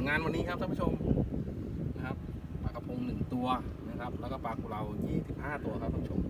ลงานวันนี้ครับท่านผู้ชมนะครับปลากระพงหนึ่งตัวนะครับ แล้วก็ปลากุเลา25 ตัวครับท่านผู้ชม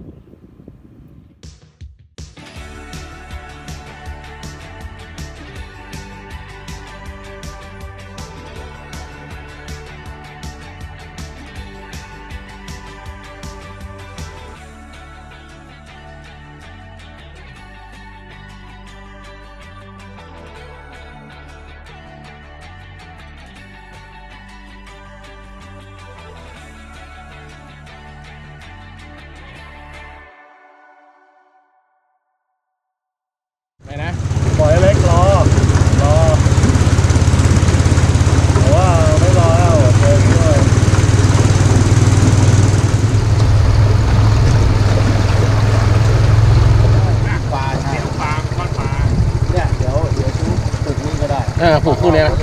คู่เนี้นะ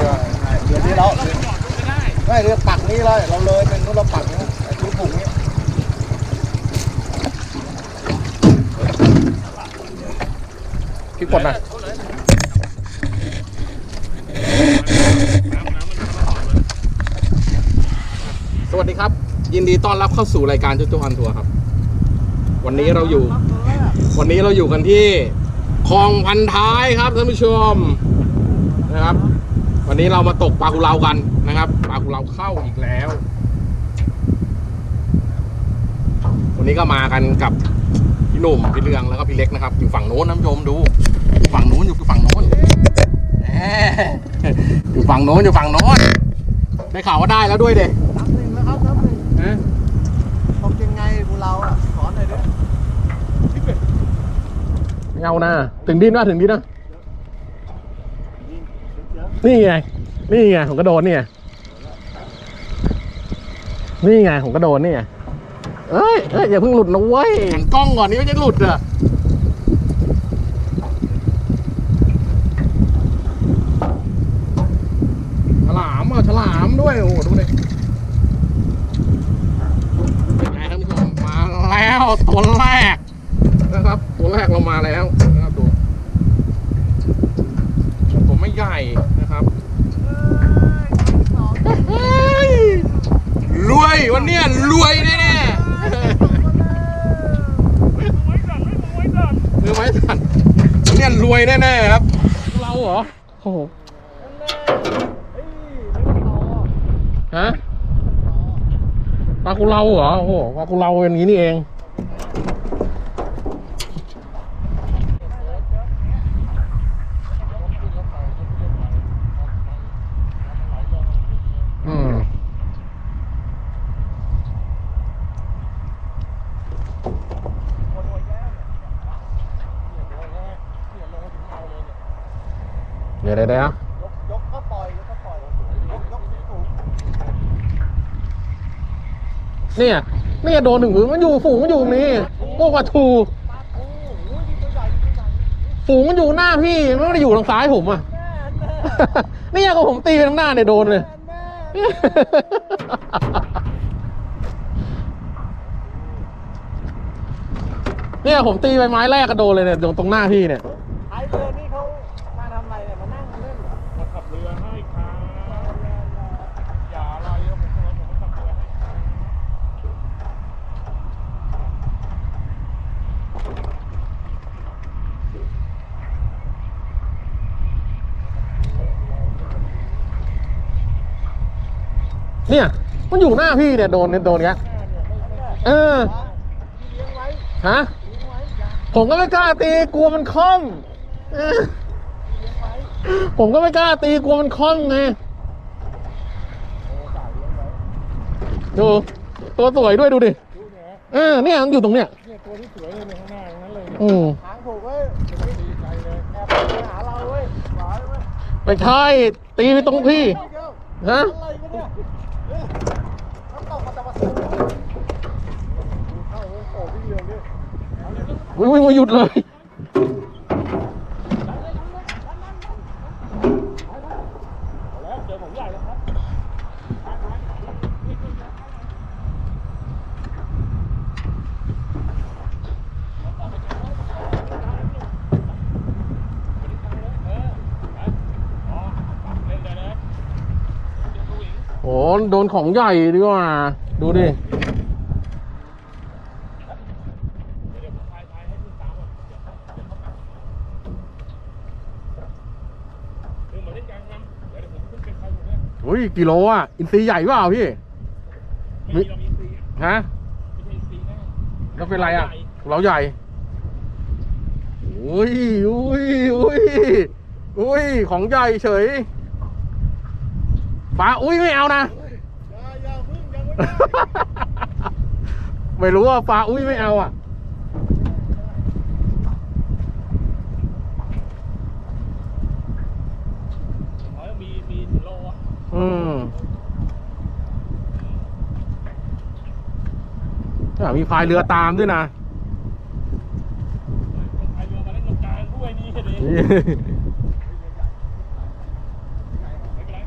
เดี๋ยวนี้เราไม่เรือปักนี้เลยเราเลยเป็นนู้นเราปักนี้ชูปลูกนี้พี่กดนะน้ำน้ำมันเข้าเลยสวัสดีครับ ยินดีต้อนรับเข้าสู่รายการจุ๊จุ๊ันทัวร์ครับ วันนี้เราอยู่ วันนี้เราอยู่กันที่คลองพันท้ายครับท่านผู้ชมนะครับ วันนี้เรามาตกปลากุเลากันนะครับปลากุเลาเข้าอีกแล้ว วันนี้ก็มากันกับพี่หนุ่มพี่เรืองแล้วก็พี่เล็กนะครับ อยู่ฝั่งโน้นนผู้ชมดูอยู่ฝั่งโน้นอยู่ฝั่งโน้นอยู่ฝั่งโน้นอยู่ฝั่งโน้นได้ข่าวว่าได้แล้วด้วยเด็น้ำหนึ่งแล้วครับน้ำหนึ่งตกยังไงกูเราอะสอนหน่อยดิไม่เอานะถึงดินว่าถึงดินนะ นี่ไง นี่ไงผมก็โดนนี่ไงนี่ไงผมก็โดนนี่ไงเอ้ยเอ้ยอย่าเพิ่งหลุดนะเว้ยเห็นกล้องก่อนนี่ไม่จะหลุดอะฉลามอะฉลามด้วยโอ้โหดูดิเป็นไงท่านผู้ชมมาแล้วตัวแรกนะครับตัวแรกเรามาแล้วนะครับดูตัวไม่ใหญ่นะครับเฮ้ยร วยวันเนี้ยรวยแน่ๆมือไม้สั่นวันเนี้ยรวยแน่ๆครับ เราเหรอโอ้โหฮะปลากุเลาเหรอโอ้โหปลากุเลาอย่างนี้นี่เอง เดี๋ยวเดี๋ยกก็ปล่อยยกก็ปล่อยยกยกสูงเนี่ยเนี่ยโดนหนึ่งมันอยู่ฝูงมันอยู่ตรงนี้พวกปลาทูโอ้โหนี่ตัวใหญ่ตัวใหญ่ฝูงมันอยู่หน้าพี่มันไม่ได้อยู่ทางซ้ายผมอะแม่แม่เนี่ยก็ผมตีไปทางหน้าเนี่ยโดนเลยแม่เนี่ยผมตีไปไม้แรกก็โดนเลยเนี่ยตรงตรงหน้าพี่เนี่ย ไอเรือนี่เขามาทำอะไรเนี่ยมานั่งเล่นเหรอ มาขับเรือให้ครับอย่าอะไรแล้วผมผมขับเรือให้ครับ เนี่ย มันอยู่หน้าพี่เนี่ยโดนโดนแกเออเลี้ยงไว้ฮะเลี้ยงไว้อย่าผมก็ไม่กล้าตีกลัวมันคล่อมเออเลี้ยงไว้ผมก็ไม่กล้าตีกลัวมันคล่อมไงโอ้สายเลี้ยงไว้ดูตัวสวยด้วยดูดิดูเนี่ยเออเนี่ยมันอยู่ตรงเนี้ยเนี่ยตัวที่สวยเลยเนี่ยข้างหน้าอย่างนั้นเลยเนี่ยอืมหางผูกไว้ไม่ดีใจเลยแอบไปหาเราเว้ยหวานเว้ยไปใช่ตีไปตรงพี่เดี๋ยวฮะ วิ่งมาหยุดเลยโอ้โดนของใหญ่ดีกว่า ดูดิ ผมเนี่ยอุ้ยกิโลอะ อินทรีใหญ่เปล่าพี่ไม่มีเรามีฟรีอะฮะไม่ใช่ฟรีแน่แล้วเป็นไรอะเราใหญ่อุ้ยอุ้ยอุ้ยอุ้ยของใหญ่เฉยปลาอุ้ยไม่เอานะ อย่าอย่าพึ่งยังไม่ได้ ไม่รู้ว่าปลาอุ้ยไม่เอาอะ เขามีมีถึงโล อะอืมอะมีพายเรือตามด้วยนะคนไทยเรือมาเล่นตรงกลางด้วยนี่เลยนี่ไม่เป็นไรไม่เป็นไร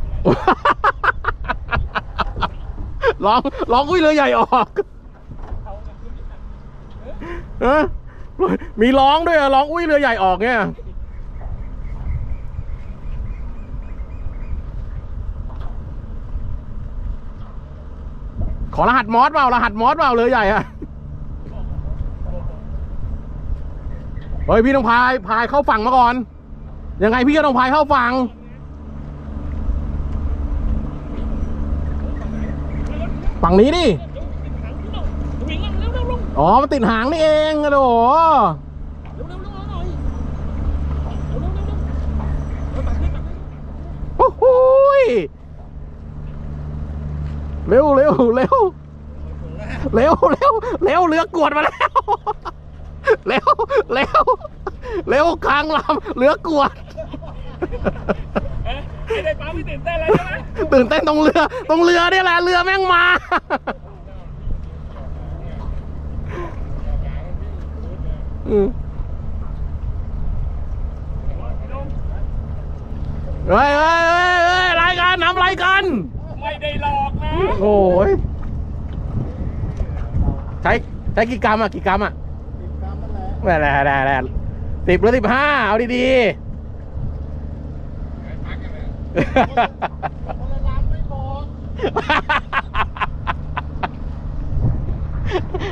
ร้องร้องอุ้ยเรือใหญ่ออกเขาจะขึ้นอีกนะเออมีร้องด้วยอะร้องอุ้ยเรือใหญ่ออกเนี่ย อรหัสมอสเปล่ารหัสมอสเปล่าเรือใหญ่อะเฮ้ยพี่ต้องพายพายเข้าฝั่งมาก่อน ยังไงพี่ก็ต้องพายเข้าฝั่งฝั่งนี้ดิอ๋อมันติดหางนี่เองอะโหเร็วเร็วเร็วเร็วหน่อยเร็วเร็วเร็วเร็วเร็วตักขึ้นตักขึ้นโอ้โห เร็วเร็วเร็วเร็วเร็วเร็วเรือกวดมาแล้วเร็วเร็วเร็วกลางลำเรือกวดเอ๊ะไม่ได้ปั๊มไม่ตื่นเต้นอะไรใช่ไหมตื่นเต้นตรงเรือตรงเรือเนี่ยแหละเรือแม่งมาอืมเฮ้ยเฮ้ยเฮ้ยเฮ้ยอะไรนำอะไรกัน ไม่ได้หลอกนะโอ้ยใช้ใช้กี่กรัมอะกี่กรัมอะติดตามนั่นแหละแหละแหละแหละสิบหรือสิบห้าเอาดีคนละลำไม่บอก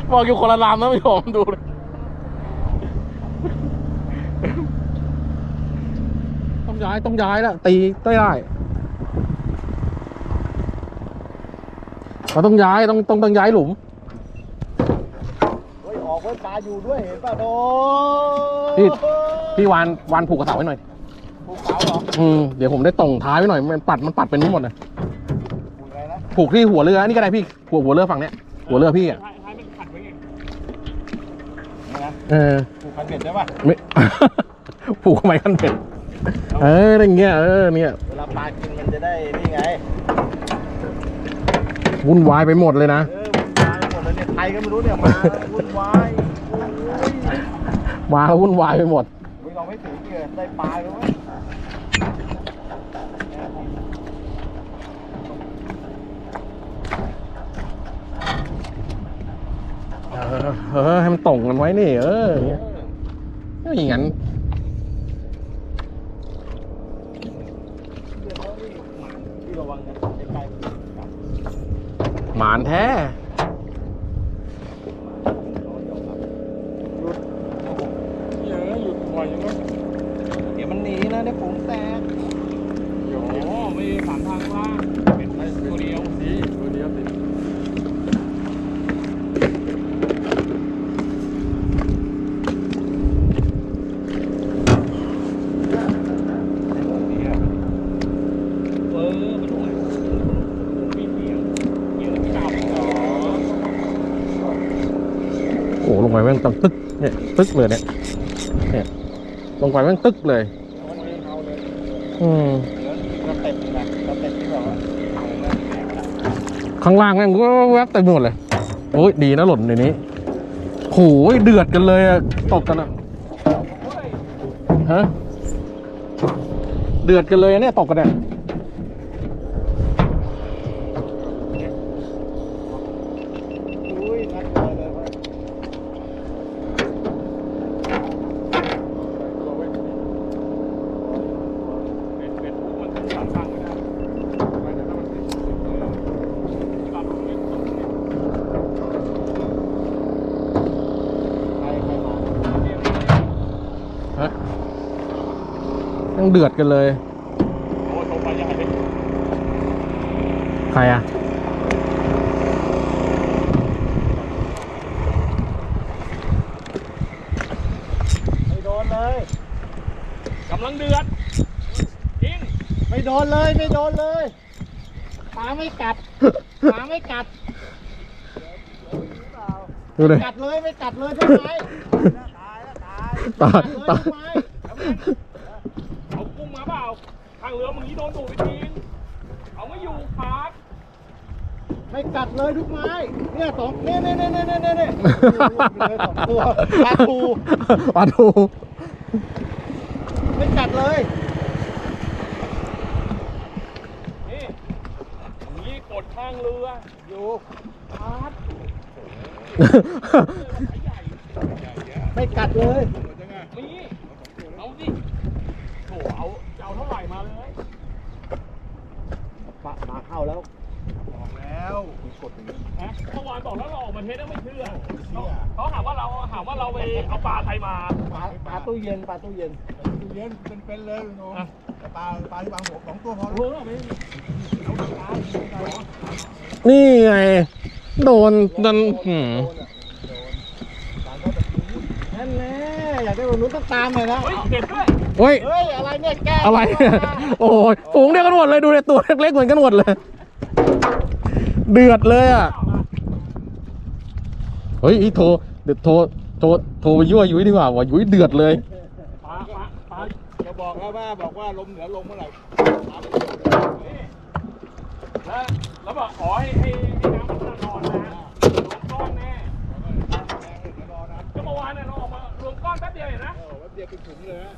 ๆบอกอยู่คนละลำนะพี่ผมดูเลยต้องย้ายต้องย้ายแล้วตีไม่ได้ เราต้องย้ายต้องต้องต้องย้ายหลุมเฮ้ยออกไว้ปลาอยู่ด้วยเห็นป่ะโดพี่พี่วานวานผูกกระเสาไว้หน่อยภูเขาเหรออืมเดี๋ยวผมได้ต่งท้ายไว้หน่อยมันปัดมันปัดเป็นนี้หมดเลยภูอะไรนะผูกที่หัวเรือนี่ก็ได้พี่หัวหัวเรือฝั่งเนี้ยหัวเรือพี่อะท้ายท้ายมันขัดไว้ไงนี่นะเออภูคันเบ็ดได้ป่ะไม่ ผูกทำไมกันเผ็ดเอออย่างเงี้ยเออเนี่ยเวลาปลากินมันจะได้นี่ไง วุ่นวายไปหมดเลยนะเออวุ่นวายหมดเลยเนี่ยใครก็ไม่รู้เนี่ยมาวุ่นวายโอ้ยมาแล้ววุ่นวายไปหมดวิ่งเอาไม่ถึงเลยได้ปลาแล้วเว้ยเออเออให้มันตรงกันไว้นี่เอออย่างเงี้ยไม่อย่างนั้น ที่ระวังนะใกล้ๆมันกัด หมานแท้เยอะหยุดบ่อยยังไงเดี๋ยวมันหนีนะเดี๋ยวผมแตกโอ้โหไม่สามทางล่างเป็นตัวเดียวสิตัวเดียวสิ เออมันด้วยมีเสียงเสียงเก่าอ๋อ โอ้ลงไปแม่ง ต้องตึกเนี่ยตึ๊กเลยเนี่ยเนี่ยลงไปแม่งตึ๊กเลยมันมีเขาเลยอืมเดี๋ยก็แว่าข้างล่างแม่งก็แวบเต็มหมดเลยโอ้ยดีนะหล่นในนี้โหยเดือดกันเลยอะตกกันอะฮะเดือดกันเลยเนี่ยตกกันเนี่ย อุ้ยนัดเลยเลยว่า เป็นเป็นผู้มันสามทางไม่ได้ไปแต่ถ้ามันติด เดือดกันเลยโอ้โหไปใหญ่เลยใครอะไม่โดนเลยกำลังเดือดจริงไม่โดนเลยไม่โดนเลยปลาไม่กัดปลาไม่กัดดูเลยกัดเลยไม่กัดเลยใช่ไหมตายแล้วตายตาย กัดตายเลยใช่ไหม เอากุ้งมาเปล่าทางเรือมึง นดูดไปทิ้งเอาไม่อยู่ครับไม่กัดเลยทุกไม้ เนี่ยสองเนี่ยเนี่ยเนี่ยเนี่ยเนี่ยเนี่ยเลยสองตัวปลาทูปลาทูไม่กัดเลยนี่อย่างนี้กดข้างเรืออยู่พาร์ทใหญ่ไม่กัดเลย มีเอาสิโถเอาจะเอาเท่าไหร่มาเลย ปลาปลาเข้าแล้ว นะเมื่อวานบอกแล้วเราออกมาเทสแล้วไม่เชื่อเขาเขาหาว่าเราหาว่าเราไปเอาปลาใครมาปลาปลาตู้เย็นปลาตู้เย็นตู้เย็นเป็นเป็นเลยหนูแต่ปลาปลาที่บางหัวสองตัวพอเออไม่นี่ไง โดนดันหืมนั่นแน่อยากได้แบบนู้นต้องตามเลยนะเฮ้ยเก็บด้วยเฮ้ยเฮ้ยอะไรเนี่ยแกล้งอะไรเนี่ยโอ้ยฝูงเดียวกันหมดเลยดูเลยตัวเล็กๆเหมือนกันหมดเลย เดือดเลยอะ เฮ้ยอีโทรเดี๋ยวโทรโทรโทรไปยั่วยุ้ยดีกว่าว่ายุ้ยเดือดเลยปลาปลาปลาจะบอกแล้วว่าบอกว่าลมเหนือลงเมื่อไหร่แล้วแล้วบอกขอให้ให้ให้น้ำมันนอนนะรวมก้อนแน่ก็เมื่อวานเนี่ยเราออกมารวมก้อนแป๊บเดียวเห็นนะแป๊บเดียวเป็นถุงเลยฮะ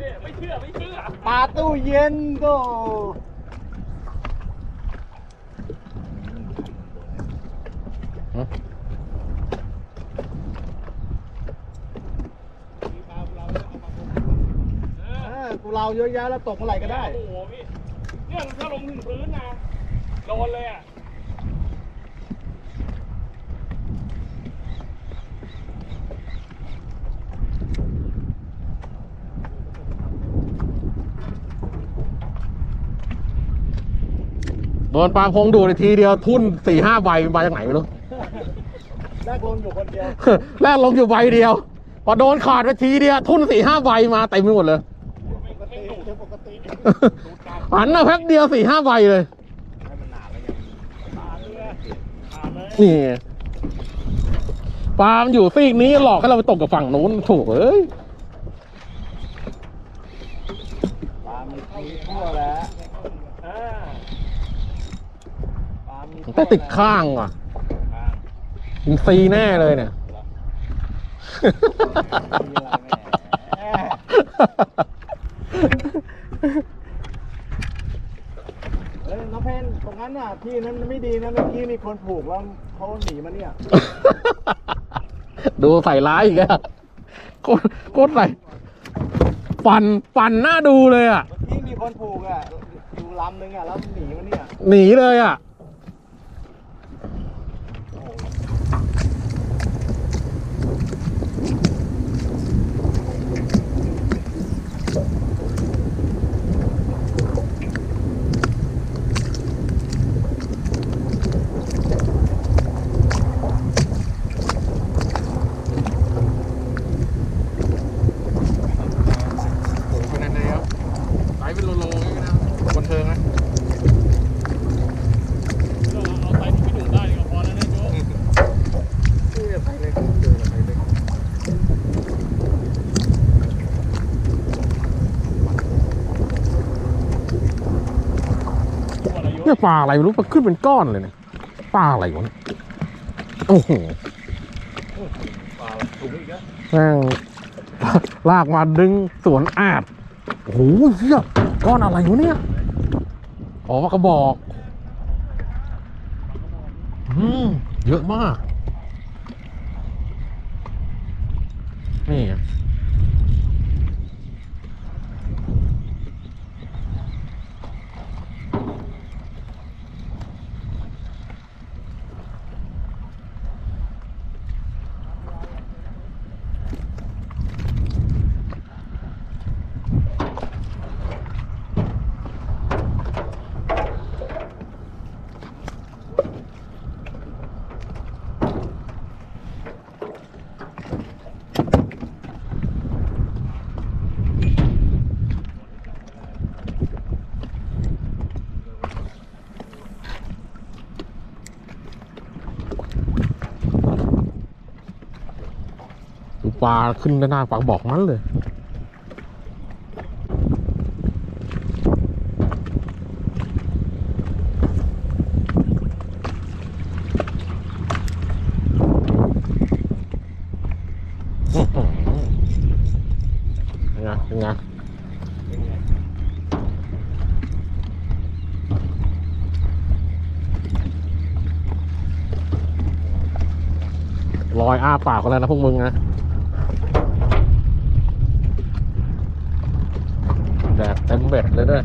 เนี่ยไม่เชื่อไม่เชื่อปลาตู้เย็นก็ เอ เอ อ อ กูเราเยอะแยะแล้วตกเมื่อไหร่ก็ได้ โอ้โหพี่เนี่ยถ้าลงถึงพื้นนะ โดนเลยอะโดนปลาพงดูดทีเดียวทุ่นสี่ห้าใบมาจากไหนไม่รู้ แรกลงอยู่คนเดียวแรกลงอยู่ใบเดียว พอโดนขาดไปทีเดียวทุ่นสี่ห้าใบมาเต็มไปหมดเลยปกติปกติหันมาแพ็คเดียวสี่ห้าใบเลยนี่ไงปลามันอยู่ซีกนี้หลอกให้เราไปตกกับฝั่งนู้นถูกเอ้ยปลามีมีทั่วแล้วอ่าปลามีแต่ติดข้างว่ะ อินซีแน่เลยเนี่ยเฮ้ยน้องเพนตรงนั้นน่ะที่นั้นไม่ดีนะเมื่อกี้มีคนผูกแล้วเขาหนีมาเนี่ยดูใส่ร้ายอีกอะโคตรโคตรใส่ปั่นปั่นหน้าดูเลยอะเมื่อกี้มีคนผูกอะอยู่ลำนึงอะแล้วหนีมาเนี่ย หนีเลยอะ โอ้โหขนาดไหนครับไลฟ์เป็นโลโลนี่นะบันเทิงนะ เราเอาใส่ที่พี่หนุ่มได้ก็พอแล้วนะโจ๊ก นี่เนี่ยไปเลยเจอไปเลย ตัวอะไร เนี่อะยปลาอะไรไม่รู้มันขึ้นเป็นก้อนเลยเนี่ยปลาอะไรวะเนี่ยโอ้โหแม่งลากมาดึงสวนอาดโอ้โหเหี้ยก้อนอะไรวะเนี่ยอ๋อกระบอกอืมเยอะมาก ลาขึ้นด้านหน้าปลาบอกนั้นเลยอื้อหือเป็นไงเป็นไงลอยอ้าปากกันแล้วนะพวกมึงนะ เต็มเบ็ดเลยด้วย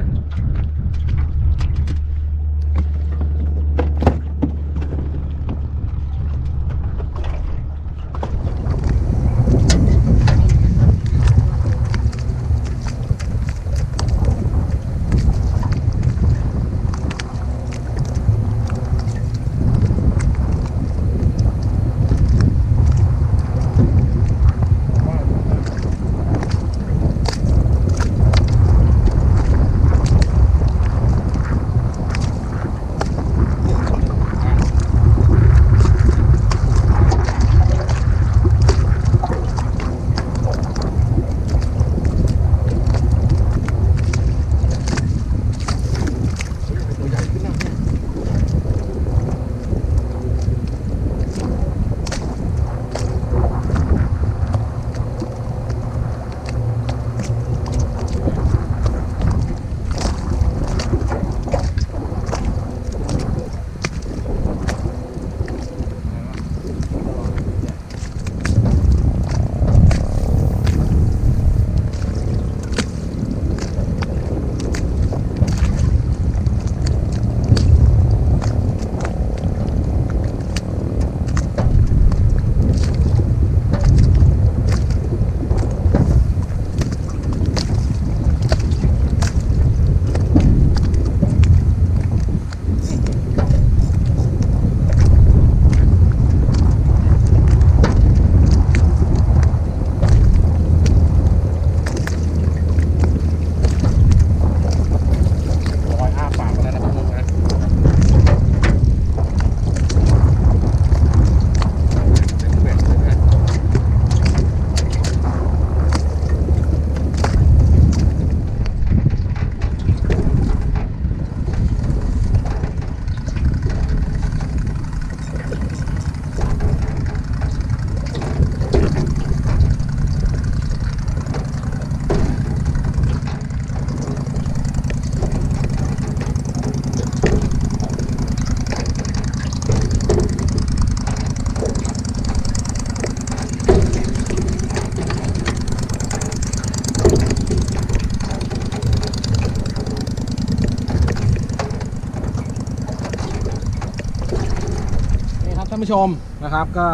ผู้ชมนะครับก็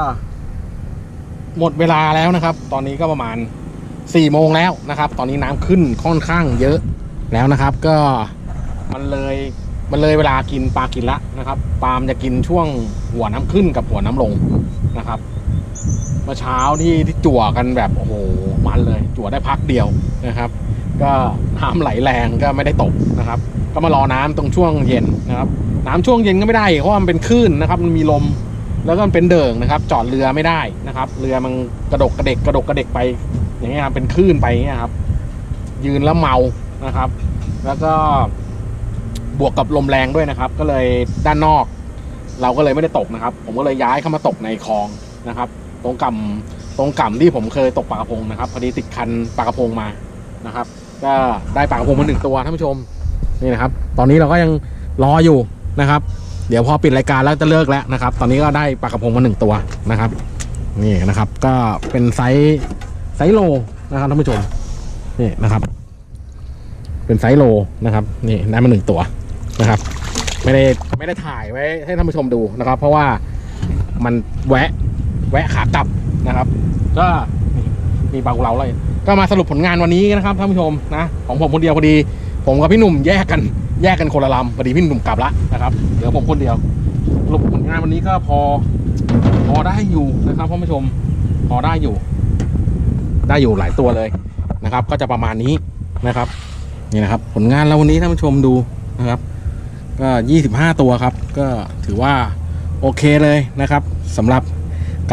หมดเวลาแล้วนะครับ ตอนนี้ก็ประมาณ4ี่โมงแล้วนะครับ ตอนนี้น้ำขึ้นค่อนข้างเยอะแล้วนะครับ ก็มันเลยมันเลยเวลากินปลากินละนะครับปลามจะกินช่วงหัวน้ำขึ้นกับหัวน้ำลงนะครับเมื่อเช้าที่ที่จั่วกันแบบโอ้โหมันเลย จั่วได้พักเดียวนะครับ ก็น้ำไหลแรงก็ไม่ได้ตกนะครับ ก็มารอน้ำตรงช่วงเย็นนะครับ น้ำช่วงเย็นก็ไม่ได้เพราะมันเป็นคลื่นนะครับ มันมีลม แล้วก็มันเป็นเดิงนะครับ จอดเรือไม่ได้นะครับ เรือมันกระดกกระเดกกระดกกระเดกไป อย่างเงี้ยครับเป็นคลื่นไปเงี้ยครับ ยืนแล้วเมานะครับ แล้วก็บวกกับลมแรงด้วยนะครับ ก็เลยด้านนอก เราก็เลยไม่ได้ตกนะครับ ผมก็เลยย้ายเข้ามาตกในคลองนะครับ ตรงก่ำตรงก่ำที่ผมเคยตกปลากระพงนะครับพอดีติดคันปลากระพงมานะครับ ก็ได้ปลากระพงมาหนึ่งตัวท่านผู้ชมนี่นะครับ ตอนนี้เราก็ยังรออยู่นะครับ เดี๋ยวพอปิดรายการแล้วจะเลิกแล้วนะครับ ตอนนี้ก็ได้ปลากระพงมาหนึ่งตัวนะครับ นี่นะครับ ก็เป็นไซส์ไซส์โลนะครับท่านผู้ชมนี่นะครับ เป็นไซส์โลนะครับ นี่ได้มาหนึ่งตัวนะครับ ไม่ได้ไม่ได้ถ่ายไว้ให้ท่านผู้ชมดูนะครับ เพราะว่ามันแวะ แวะขากลับนะครับ ก็มีปลากุเลาเลยก็มาสรุปผลงานวันนี้นะครับท่านผู้ชมนะของผมคนเดียวพอดี ผมกับพี่หนุ่มแยกกัน แยกกันคนละลำพอดีพี่หนุ่มกลับละนะครับเหลือผมคนเดียวสรุปผลงานวันนี้ก็พอพอได้อยู่นะครับท่านผู้ชมพอได้อยู่ ได้อยู่หลายตัวเลยนะครับ ก็จะประมาณนี้นะครับนี่นะครับ ผลงานเราวันนี้ท่านผู้ชมดูนะครับ ก็ยี่สิบห้าตัวครับ ก็ถือว่าโอเคเลยนะครับสำหรับ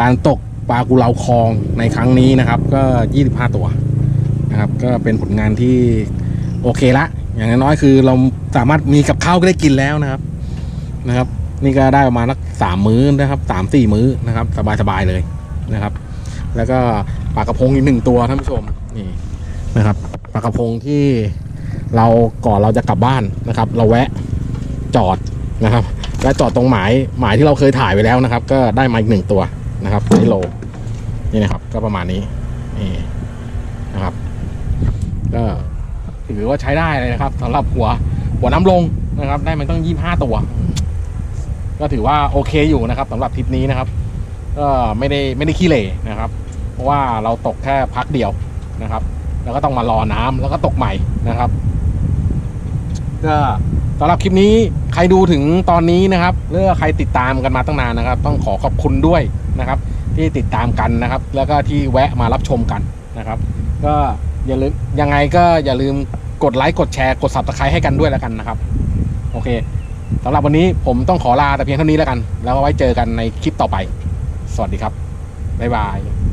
การตกปลากุเลาคองในครั้งนี้นะครับ ก็ 25 ตัวนะครับ ก็เป็นผลงานที่โอเคละ อย่างน้อยๆคือเราสามารถมีกับข้าวก็ได้กินแล้วนะครับนะครับ นี่ก็ได้ประมาณสักสามมื้อนะครับสามสี่มื้อนะครับ สบายๆเลยนะครับ แล้วก็ปลากระพงอีกหนึ่งตัวท่านผู้ชมนี่นะครับปลากระพงที่เราก่อนเราจะกลับบ้านนะครับ เราแวะจอดนะครับและจอดตรงหมายหมายที่เราเคยถ่ายไว้แล้วนะครับ ก็ได้มาอีกหนึ่งตัวนะครับไซโลนี่นะครับ ก็ประมาณนี้นี่นะครับ ก็ ถือว่าใช้ได้เลยนะครับสำหรับหัวหัวน้ำลงนะครับ ได้มันต้องยี่ห้าตัว ก็ถือว่าโอเคอยู่นะครับสำหรับทริปนี้นะครับก็ไม่ได้ไม่ได้ขี้เหร่นะครับ เพราะว่าเราตกแค่พักเดียวนะครับ แล้วก็ต้องมารอน้ำแล้วก็ตกใหม่นะครับก็สำหรับคลิปนี้ใครดูถึงตอนนี้นะครับหรือใครติดตามกันมาตั้งนานนะครับ ต้องขอขอบคุณด้วยนะครับ ที่ติดตามกันนะครับ แล้วก็ที่แวะมารับชมกันนะครับ ก็ อย่าลืมยังไงก็อย่าลืมกดไลค์กดแชร์กด subscribe ให้กันด้วยแล้วกันนะครับ โอเคสำหรับวันนี้ผมต้องขอลาแต่เพียงเท่านี้แล้วกัน แล้วไว้เจอกันในคลิปต่อไป สวัสดีครับ บ๊ายบาย